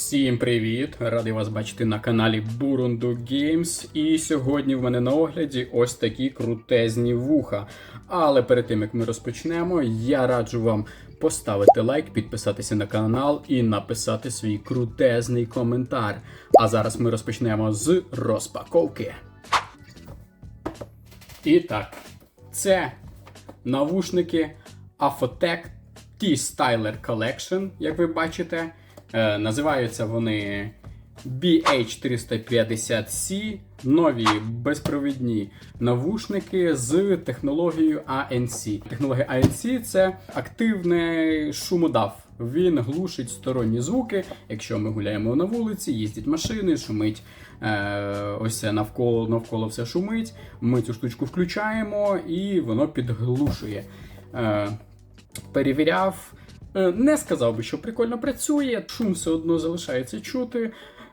Всім привіт! Радий вас бачити на каналі Burundu Games. І сьогодні в мене на огляді ось такі крутезні вуха. Але перед тим як ми розпочнемо, я раджу вам поставити лайк, підписатися на канал і написати свій крутезний коментар. А зараз ми розпочнемо з розпаковки. І так, це навушники Afotec T-Styler Collection, як ви бачите. Е, називаються вони BH350C, нові безпровідні навушники з технологією ANC. Технологія ANC це активний шумодав. Він глушить сторонні звуки. Якщо ми гуляємо на вулиці, їздять машини, шумить е, ось це навколо навколо все шумить. Ми цю штучку включаємо і воно підглушує. Е, перевіряв. Е, Не сказав би, що прикольно працює, шум все одно залишається чути.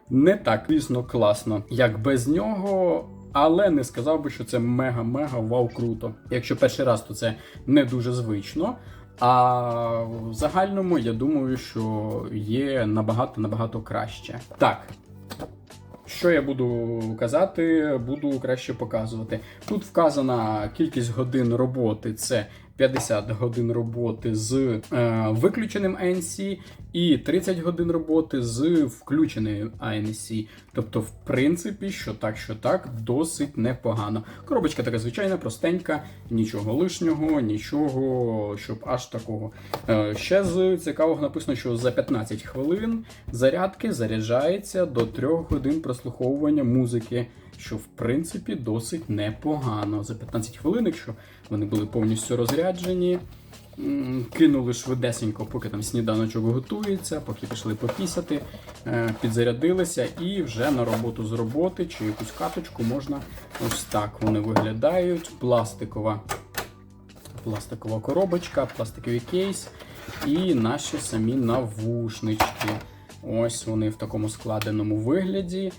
Не так, звісно, класно, як без нього, але не сказав би, що це мега-мега вау круто. Якщо перший раз, то це не дуже звично. А в загальному я думаю, що є набагато набагато краще. Так. Що я буду казати, буду краще показувати. Тут вказана кількість годин роботи це 50 годин роботи з е, виключеним ANC і 30 годин роботи з включеною ANC. Тобто, в принципі, що так, що так, досить непогано. Коробочка така звичайна, простенька, нічого лишнього, нічого, щоб аж такого. Е, ще з цікавого написано, що за 15 хвилин зарядки заряджається до 3 годин прослуховування музики що в принципі досить непогано. За 15 хвилин, якщо вони були повністю розряджені, кинули швидесенько, поки там сніданочок готується, поки пішли попісяти, е, підзарядилися і вже на роботу з роботи чи якусь каточку можна ось так вони виглядають. Пластикова. Пластикова коробочка, пластиковий кейс і наші самі навушнички. Ось вони в такому складеному вигляді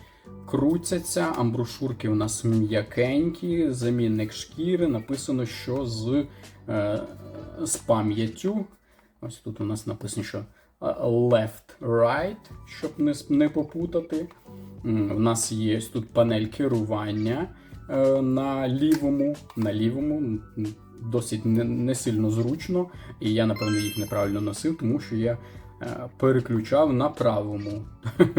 крутяться. Амброшурки у нас м'якенькі, замінник шкіри. Написано, що з е, з пам'яттю. Ось тут у нас написано, що е, left, right, щоб не, не попутати. У нас є тут панель керування е, на лівому. На лівому. Досить не, не сильно зручно, і я, напевно, їх неправильно носив, тому що я е, переключав на правому.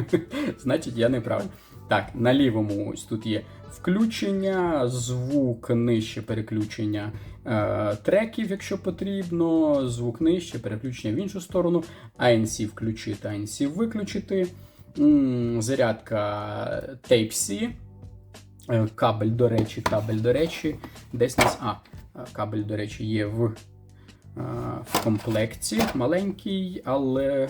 Значить, я неправильно. Так, на лівому ось тут є включення, звук нижче переключення е, треків, якщо потрібно, звук нижче, переключення в іншу сторону, ANC включити, ANC виключити. Зарядка Type-C. Е, Кабель, до речі, кабель, до речі, десь нас. А, е, кабель, до речі, є в, е, в комплекті маленький, але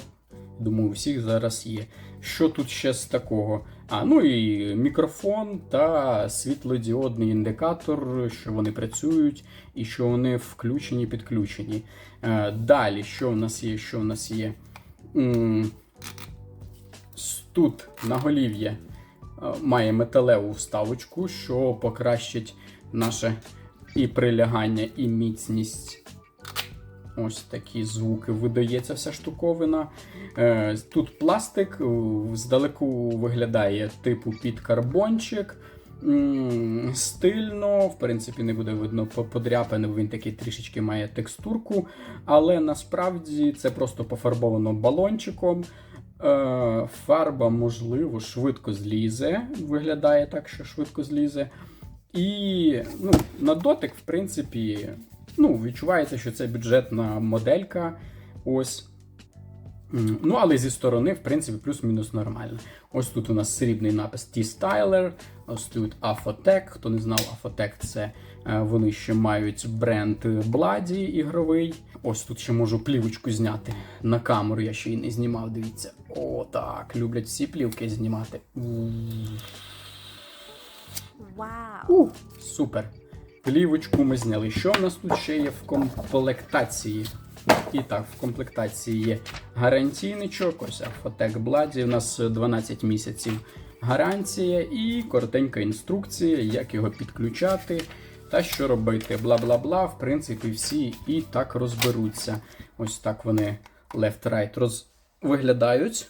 думаю, у всіх зараз є. Що тут ще з такого? А, ну і мікрофон та світлодіодний індикатор, що вони працюють і що вони включені, підключені. Е, Далі, що в нас є? Що в нас є? Тут на голів'я е, має металеву вставочку, що покращить наше і прилягання, і міцність. Ось такі звуки видається вся штуковина. Е, Тут пластик здалеку виглядає типу під карбончик. Стильно, в принципі, не буде видно по- подряпини, бо він такий трішечки має текстурку. Але насправді це просто пофарбовано балончиком. Е, Фарба, можливо, швидко злізе. Виглядає так, що швидко злізе. І ну, на дотик, в принципі, ну, відчувається, що це бюджетна моделька. Ось. Ну, але зі сторони, в принципі, плюс-мінус нормально. Ось тут у нас срібний напис T-Styler, ось тут Afotec. Хто не знав, Afotec це е, вони ще мають бренд Bloody ігровий. Ось тут ще можу плівочку зняти на камеру. Я ще й не знімав. Дивіться. О, так. Люблять всі плівки знімати. Вау! У, супер. Плівочку ми зняли. Що в нас тут ще є в комплектації? І так, в комплектації є гарантійничок, ось Afotec Bloody, у нас 12 місяців гарантія і коротенька інструкція, як його підключати та що робити. Бла-бла-бла. В принципі, всі і так розберуться. Ось так вони left-right роз... виглядають.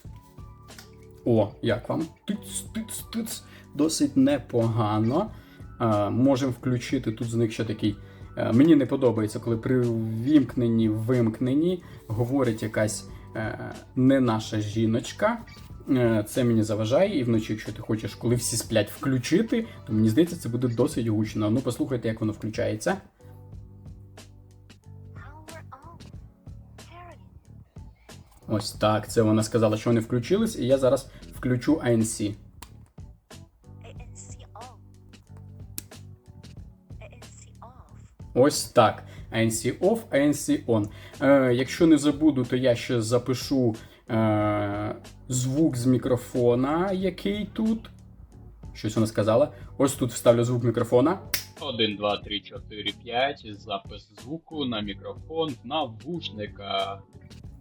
О, як вам? Тиц, тиц, тиц. Досить непогано. Е, можемо включити тут зник ще такий. е, Мені не подобається, коли при вімкненні, вимкненні говорить якась е, не наша жіночка. Це мені заважає, і вночі, якщо ти хочеш, коли всі сплять, включити, то мені здається, це буде досить гучно. Ну, послухайте, як воно включається. Ось так. Це вона сказала, що вони включились, і я зараз включу. ANC Ось так. ANC off, ANC on. Е, якщо не забуду, то я ще запишу е, звук з мікрофона, який тут. Щось вона сказала. Ось тут вставлю звук мікрофона. 1, 2, 3, 4, 5. Запис звуку на мікрофон навушника.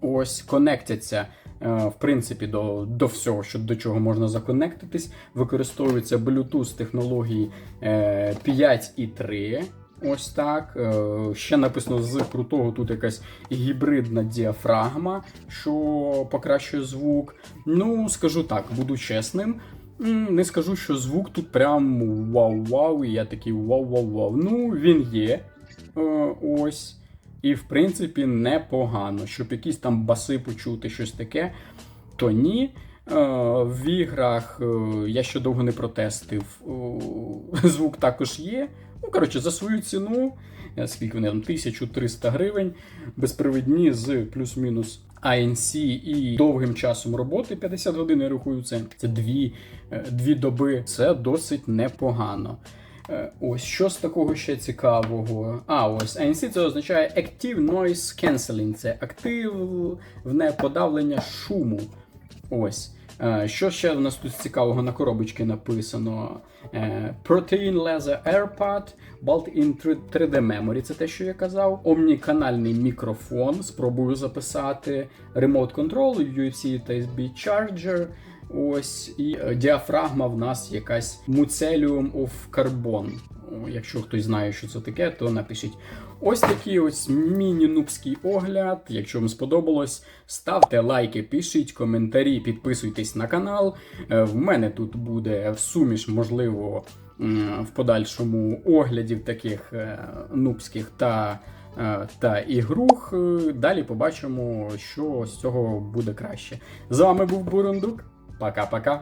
Ось конектяться. е, В принципі, до, до всього, що до чого можна законектитись, використовується Bluetooth технології е, 5.3. Ось так. Е, Ще написано з крутого тут якась гібридна діафрагма, що покращує звук. Ну, скажу так, буду чесним. Не скажу, що звук тут прям вау-вау, і я такий вау-вау-вау. Ну, він є. Е, Ось. І, в принципі, непогано. Щоб якісь там баси почути, щось таке, то ні. Е, В іграх я ще довго не протестив. Звук також є. Ну, коротше, за свою ціну, е, скільки вони там, 1300 гривень, безпровідні з плюс-мінус ANC і довгим часом роботи 50 годин, я рахую, це, це дві, е, дві доби. Це досить непогано. Е, Ось що з такого ще цікавого. А, ось ANC це означає Active Noise Cancelling. Це активне подавлення шуму. Ось. Е, Що ще в нас тут цікавого на коробочці написано? Е, Protein Laser AirPod, Built-in 3D Memory, це те, що я казав. Омніканальний мікрофон, спробую записати. Remote Control, UFC та USB Charger. Ось і е, діафрагма в нас якась Mucelium of Carbon. Якщо хтось знає, що це таке, то напишіть. Ось такий ось міні-нубський огляд. Якщо вам сподобалось, ставте лайки, пишіть коментарі, підписуйтесь на канал. Е, В мене тут буде суміш, можливо, в подальшому оглядів таких е, нубських та, е, та ігрух. Далі побачимо, що з цього буде краще. З вами був Бурундук. Пока-пока.